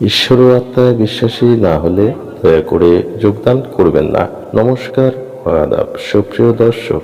ঈশ্বর আত্মায় বিশ্বাসী না হলে দয়া করে যোগদান করবেন না। নমস্কার আদাব সুপ্রিয় দর্শক,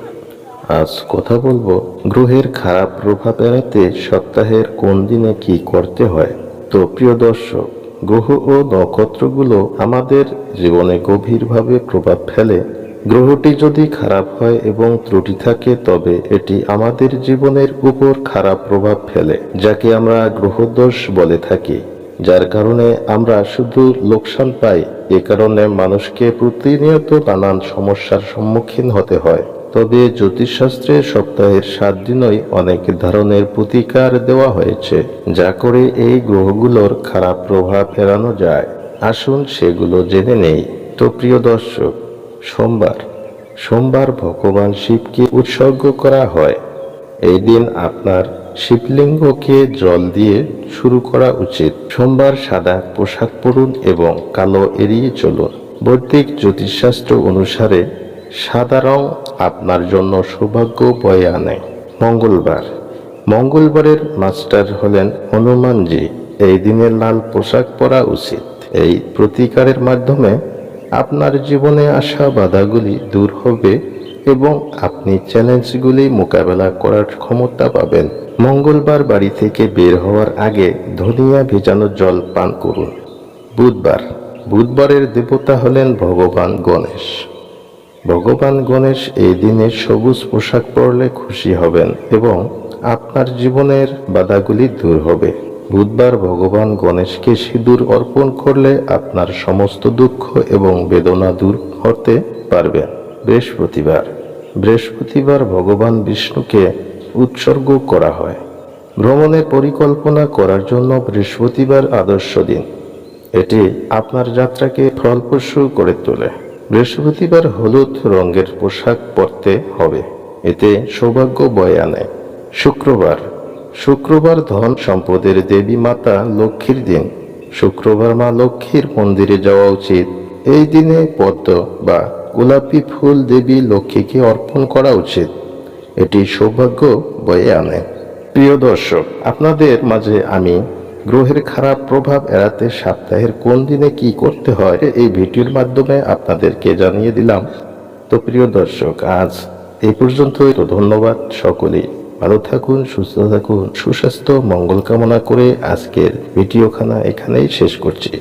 আজ কথা বলব গ্রহের খারাপ প্রভাব এড়াতে সপ্তাহের কোন দিনে কি করতে হয়? তো প্রিয় দর্শক, গ্রহ ও নক্ষত্রগুলো আমাদের জীবনে গভীরভাবে প্রভাব ফেলে। গ্রহটি যদি খারাপ হয় এবং ত্রুটি থাকে, তবে এটি আমাদের জীবনের উপর খারাপ প্রভাব ফেলে, যাকে আমরা গ্রহদোষ বলে থাকি। যার কারণে আমরা শুধু লোকসান পাই, এ কারণে মানুষকে প্রতিনিয়ত নানান সমস্যার সম্মুখীন হতে হয়। তবে জ্যোতিষশাস্ত্রে সপ্তাহের সাত দিনই অনেক ধরনের প্রতিকার দেওয়া হয়েছে, যা করে এই গ্রহগুলোর খারাপ প্রভাব এড়ানো যায়। আসুন সেগুলো জেনে নেই। তো প্রিয় দর্শক, সোমবার সোমবার ভগবান শিবকে উৎসর্গ করা হয়। এই দিন আপনার শিবলিঙ্গকে জল দিয়ে শুরু করা উচিত। সোমবার সাদা পোশাক পরুন এবং কালো এড়িয়ে চলুন। বৈদিক জ্যোতিষশাস্ত্র অনুসারে সাদা রং আপনার জন্য সৌভাগ্য বয়ে আনে। মঙ্গলবার। মঙ্গলবারের মাস্টার হলেন হনুমানজি। এই দিনে লাল পোশাক পরা উচিত। এই প্রতিকারের মাধ্যমে আপনার জীবনে আসা বাধাগুলি দূর হবে এবং আপনি চ্যালেঞ্জগুলি মোকাবেলা করার ক্ষমতা পাবেন। মঙ্গলবার বাড়ি থেকে বের হওয়ার আগে ধনিয়া ভেজানো জল পান করুন। বুধবার। বুধবারের দেবতা হলেন ভগবান গণেশ। ভগবান গণেশ এই দিনে সবুজ পোশাক পরলে খুশি হবেন এবং আপনার জীবনের বাধাগুলি দূর হবে। বুধবার ভগবান গণেশকে সিঁদুর অর্পণ করলে আপনার সমস্ত দুঃখ এবং বেদনা দূর করতে পারবেন। বৃহস্পতিবার। বৃহস্পতিবার ভগবান বিষ্ণুকে উৎসর্গ করা হয়। ভ্রমণের পরিকল্পনা করার জন্য বৃহস্পতিবার আদর্শ দিন। এটি আপনার যাত্রাকে ফলপ্রসূ করে তোলে। বৃহস্পতিবার হলুদ রঙের পোশাক পরতে হবে। এতে সৌভাগ্য বয়ে আনে। শুক্রবার। শুক্রবার ধন সম্পদের দেবী মাতা লক্ষ্মীর দিন। শুক্রবার মা লক্ষ্মীর মন্দিরে যাওয়া উচিত। এই দিনে পদ্ম বা গোলাপি ফুল দেবী লক্ষ্মীকে অর্পণ করা উচিত। এটি সৌভাগ্য বয়ে আনে। প্রিয় দর্শক, আপনাদের মাঝে আমি গ্রহের খারাপ প্রভাব এড়াতে সপ্তাহের কোন দিনে কি করতে হয় এই ভিডিওর মাধ্যমে আপনাদেরকে জানিয়ে দিলাম। তো প্রিয় দর্শক, আজ এই পর্যন্তই। তো ধন্যবাদ সকলেই। ভালো থাকুন, সুস্থ থাকুন, সুস্বাস্থ্য, মঙ্গল কামনা করে আজকের ভিডিওখানা এখানেই শেষ করছি।